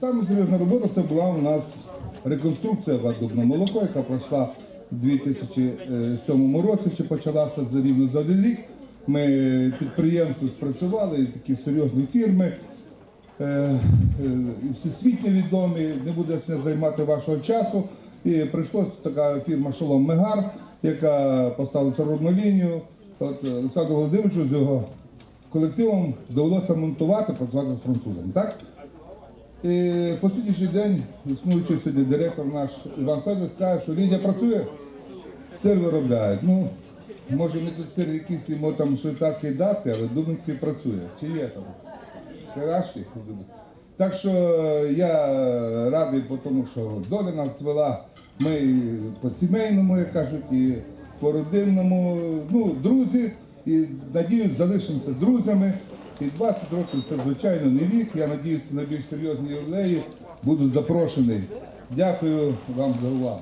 Саме серйозна робота це була у нас реконструкція вадубне молоко, яка пройшла у 2007 році, ще почалася за рівно за один рік. Ми підприємство спрацювали, такі серйозні фірми, е, е, всесвітньо відомі, не буде займати вашого часу. І прийшлося така фірма Шолом Мегар, яка поставила чорну лінію. От е, Олександру Володимировичу з його колективом довелося монтувати, працювати з французами. Так? По сьогоднішній день існуючий сьогодні директор наш Іван Федорович каже, що Лідія працює, сир виробляють. Ну, може не тут сир якийсь йому там швейцарський датський, але Дубинський працює. Чи є там? Кращий? Так що я радий тому, що доля нас звела. Ми по сімейному, як кажуть, і по родинному, ну, друзі, і надіюсь, залишимося друзями. І 20 років це звичайно не вік. Я надіюся, на більш серйозні юрлеї буду запрошений. Дякую вам за увагу.